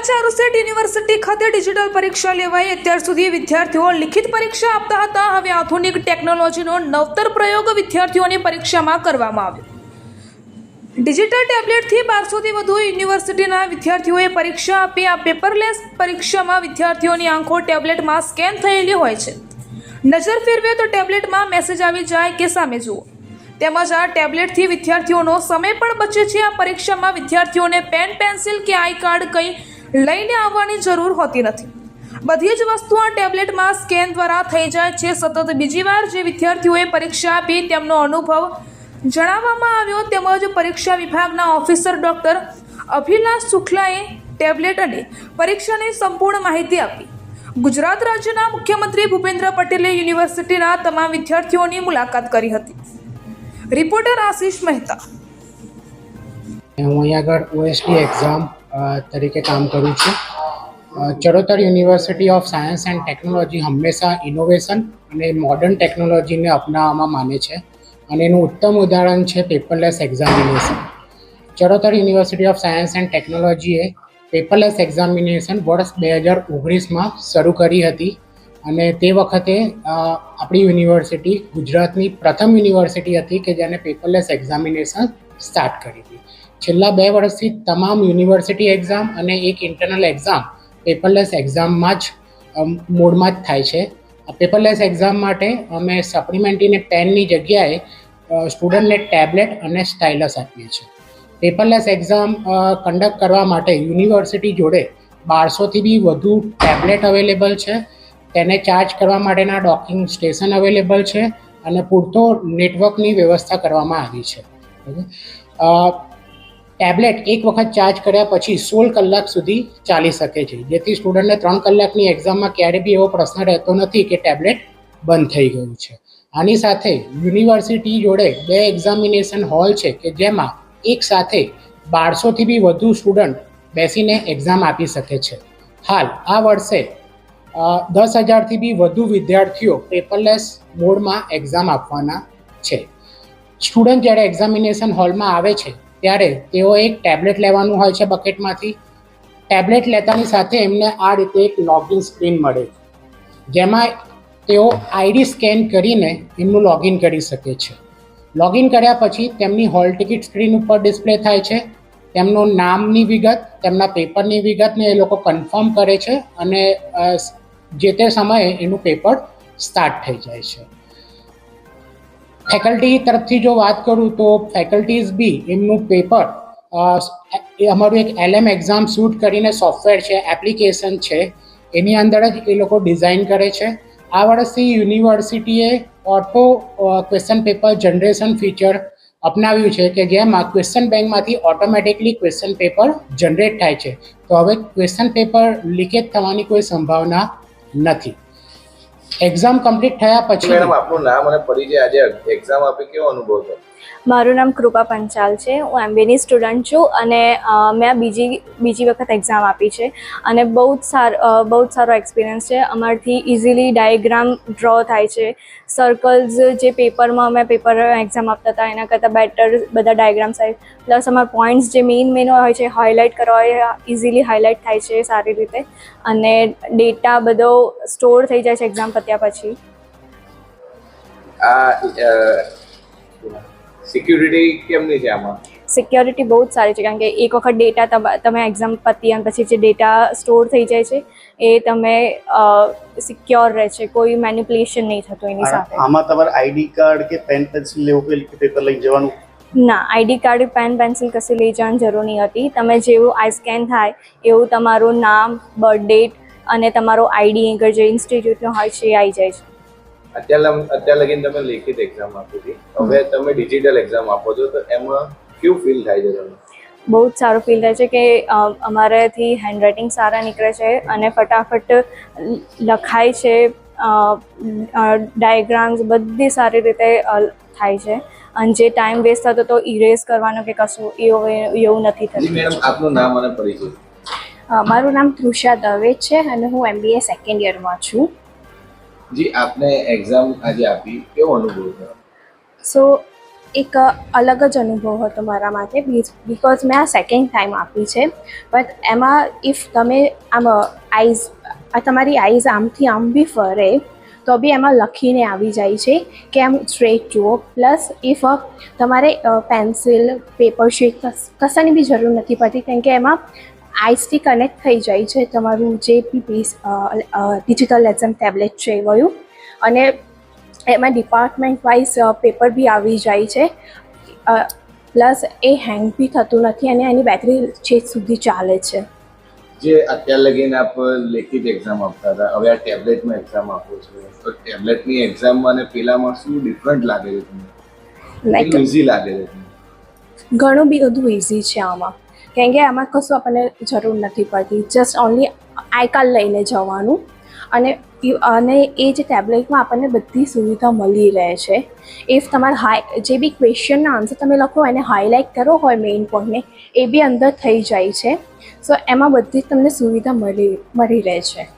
સમાચાર set university ખાતે digital પરીક્ષા લેવાઈ. અત્યાર સુધી વિદ્યાર્થીઓ લિખિત પરીક્ષા આપતા હતા. હવે આધુનિક ટેકનોલોજીનો નવતર પ્રયોગ વિદ્યાર્થીઓની પરીક્ષામાં કરવામાં આવ્યો. ડિજિટલ ટેબ્લેટથી બારસોથી વધુ યુનિવર્સિટીના વિદ્યાર્થીઓએ પરીક્ષા આપી. આ પેપરલેસ પરીક્ષામાં વિદ્યાર્થીઓની આંખો ટેબ્લેટમાં સ્કેન થયેલી હોય છે. નજર ફેરવે તો ટેબ્લેટમાં મેસેજ આવી જાય કે સામે જુઓ. તેમજ આ ટેબ્લેટથી વિદ્યાર્થીઓનો સમય પણ બચે છે. આ પરીક્ષામાં વિદ્યાર્થીઓને પેન, પેન્સિલ કે આઈ કાર્ડ કંઈ લઈને આવવાની જરૂર હોતી નથી. બધી જ વસ્તુ આ ટેબ્લેટમાં સ્કેન દ્વારા થઈ જાય છે. સતત બીજી વાર જે વિદ્યાર્થીઓએ પરીક્ષા આપી તેમનો અનુભવ જણાવવામાં આવ્યો તેમજ પરીક્ષા વિભાગના ઓફિસર ડૉક્ટર અભિલાષ શુક્લાએ ટેબ્લેટ અને પરીક્ષાની સંપૂર્ણ માહિતી આપી. ગુજરાત રાજ્યના મુખ્યમંત્રી ભૂપેન્દ્ર પટેલે યુનિવર્સિટીના તમામ વિદ્યાર્થીઓની મુલાકાત કરી હતી. રિપોર્ટર આશીષ મહેતા. હું અહીંયા આગળ ઓએસડી એક્ઝામ તરીકે કામ કરું છું. Charotar University of Science and Technology હંમેશા ઇનોવેશન અને મોડર્ન ટેકનોલોજીને અપનાવવામાં માને છે અને એનું ઉત્તમ ઉદાહરણ છે paperless examination Charotar University of Science and ટેકનોલોજીએ paperless examination વર્ષ બે હજાર ઓગણીસમાં શરૂ કરી હતી અને તે વખતે આપણી યુનિવર્સિટી ગુજરાતની પ્રથમ યુનિવર્સિટી હતી કે જેને પેપરલેસ એક્ઝામિનેશન સ્ટાર્ટ કરી હતી. છેલ્લા બે વર્ષથી તમામ યુનિવર્સિટી એક્ઝામ અને એક ઇન્ટરનલ એક્ઝામ પેપરલેસ એક્ઝામમાં જ મોડમાં જ થાય છે. પેપરલેસ એક્ઝામ માટે અમે સપ્લિમેન્ટરીને પેનની જગ્યાએ સ્ટુડન્ટને ટેબ્લેટ અને સ્ટાઇલસ આપીએ છીએ. પેપરલેસ એક્ઝામ કન્ડક્ટ કરવા માટે યુનિવર્સિટી જોડે બારસોથી બી વધુ ટેબ્લેટ અવેલેબલ છે. તેને ચાર્જ કરવા માટેના ડોકિંગ સ્ટેશન અવેલેબલ છે અને પૂરતો નેટવર્કની વ્યવસ્થા કરવામાં આવી છે. ટેબ્લેટ એક વખત ચાર્જ કર્યા પછી સોળ કલાક સુધી ચાલી શકે છે. જેથી સ્ટુડન્ટને ત્રણ કલાકની એક્ઝામમાં ક્યારે બી એવો પ્રશ્ન રહેતો નથી કે ટેબ્લેટ બંધ થઈ ગયું છે. આની સાથે યુનિવર્સિટી જોડે બે એક્ઝામિનેશન હોલ છે કે જેમાં એક સાથે બારસોથી બી વધુ સ્ટુડન્ટ બેસીને એક્ઝામ આપી શકે છે. હાલ આ વર્ષે દસ હજારથી બી વધુ વિદ્યાર્થીઓ પેપરલેસ મોડમાં એક્ઝામ આપવાના છે. સ્ટુડન્ટ જ્યારે એક્ઝામિનેશન હોલમાં આવે છે ત્યારે તેઓ એક ટેબ્લેટ લેવાનું હોય છે બકેટમાંથી ટેબ્લેટ લેતાની સાથે એમને આ રીતે એક લોગિન સ્ક્રીન મળે. જેમાં તેઓ આઈડી સ્કેન કરીને એમનું લોગિન કરી શકે છે. લોગિન કર્યા પછી તેમની હોલ ટિકિટ સ્ક્રીન ઉપર ડિસ્પ્લે થાય છે. તેમનું નામની વિગત, તેમના પેપરની વિગતને એ લોકો કન્ફર્મ કરે છે અને જે તે સમયે એનું પેપર સ્ટાર્ટ થઈ જાય છે. ફેકલ્ટી તરફથી જો વાત કરું તો ફેકલ્ટીઝ બી એમનું પેપર અમારું એક એલએમ એક્ઝામ શૂટ કરીને સોફ્ટવેર છે એપ્લિકેશન છે. એની અંદર જ એ લોકો ડિઝાઇન કરે છે. આ વર્ષથી યુનિવર્સિટીએ auto question paper generation feature અપનાવ્યું છે કે જેમાં ક્વેશ્ચન બેંકમાંથી ઓટોમેટિકલી ક્વેશ્ચન પેપર જનરેટ થાય છે. તો હવે ક્વેશ્ચન પેપર લીકેજ થવાની કોઈ સંભાવના નથી. એક્ઝામ કમ્પ્લીટ થયા પછી મેડમ આપનું નામ અને પરિચય આજે એક્ઝામ આપી કેવો અનુભવ થયો મારું નામ કૃપા પંચાલ છે. હું એમબીની સ્ટુડન્ટ છું અને મેં બીજી બીજી વખત એક્ઝામ આપી છે. અને બહુ જ સાર બહુ જ સારો એક્સપિરિયન્સ છે. અમારથી ઇઝીલી ડાયાગ્રામ ડ્રો થાય છે. સર્કલ્સ જે પેપરમાં અમે પેપર એક્ઝામ આપતા હતા એના કરતાં બેટર બધા ડાયગ્રામ્સ થાય. પ્લસ અમારા પોઈન્ટ્સ જે મેઇન મેઇન હોય છે હાઇલાઇટ કરવા હોય ઇઝીલી હાઇલાઇટ થાય છે સારી રીતે. અને ડેટા બધો સ્ટોર થઈ જાય છે એક્ઝામ પત્યા પછી? આ સિક્યુરિટી કેમની છે આમાં? સિક્યોરિટી બહુ જ સારી છે કારણ કે એક વખત ડેટા તમ- તમે એક્ઝામ પતી અને પછી જે ડેટા સ્ટોર થઈ જાય છે એ તમે સિક્યોર રહે છે કોઈ મેન્યુપ્યુલેશન નહીં થતું એની સાથે. આમાં તમારે આઈડી કાર્ડ કે પેન પેન્સિલ લેવું કે પેપર લઈ જવાનું? ના આઈડી કાર્ડ પેન પેન્સિલ કશું લઈ જવાની જરૂર નહીં હતી. તમે જેવું આઈ સ્કેન થાય એવું તમારું નામ બર્થ ડેટ અને તમારો આઈડી આગળ જે ઇન્સ્ટિટ્યૂટનો હોય છે એ આવી જાય છે. અત્યાર લગીને તમે લેખિત એક્ઝામ આપી હતી. હવે તમે ડિજિટલ એક્ઝામ આપો છો તો એમાં કેવું ફીલ થાય છે તમને? બહુ જ સારું ફીલ થાય છે કે અમારાથી હેન્ડરાઇટિંગ સારા નીકળે છે અને ફટાફટ લખાય છે ડાયાગ્રામ્સ બધી સારી રીતે થાય છે. અને જે ટાઈમ વેસ્ટ થતો તો ઇરેઝ કરવાનો કે કશું એવું એવું નથી થતું. મેડમ આપનું નામ અને પરિચય. મારું નામ તૃષા દવે છે અને હું એમબીએ સેકન્ડ યરમાં છું. જી આપને એક્ઝામ આજે આપી કેવો અનુભવ થયો સો એક અલગ જ અનુભવ હતો મારા માટે બિકોઝ મેં આ સેકન્ડ ટાઈમ આપી છે. બટ એમાં ઇફ તમે આમ આઈઝ આ તમારી આઈઝ આમથી આમ બી ફરે તો બી એમાં લખીને આવી જાય છે કે આમ સ્ટ્રેટ જુઓ. પ્લસ ઇફ તમારે પેન્સિલ પેપર શીટ કશાની બી જરૂર નથી પડતી કેમ કે એમાં આઈસથી કનેક્ટ થઈ જાય છે તમારું જે બી પીસ ડિજિટલ લેસન ટેબ્લેટ છે વયું. અને એમાં ડિપાર્ટમેન્ટ વાઇઝ પેપર બી આવી જાય છે. પ્લસ એ હેંગ બી થતું નથી અને એની બેટરી છેક સુધી ચાલે છે. જે અત્યાર લગીને આપ લેખિત એક્ઝામ આપતા હતા હવે આ ટેબ્લેટમાં એક્ઝામ આપો છો. તો ટેબ્લેટની એક્ઝામ અને પેલામાં શું ડિફરન્ટ લાગે છે તમને? લાઈક ઇઝી લાગે છે ઘણું બી બધું ઇઝી છે આમાં. કેમ કે આમાં કશું આપણને જરૂર નથી પડતી. જસ્ટ ઓનલી આઈ લઈને જવાનું. અને અને એ જે ટેબ્લેટમાં આપણને બધી સુવિધા મળી રહે છે. ઇફ તમારે હાઈ જે બી ક્વેશ્ચનના આન્સર તમે લખો, એને હાઇલાઇટ કરો હોય મેઇન પોઈન્ટને એ બી અંદર થઈ જાય છે. સો એમાં બધી જ તમને સુવિધા મળી મળી રહે છે.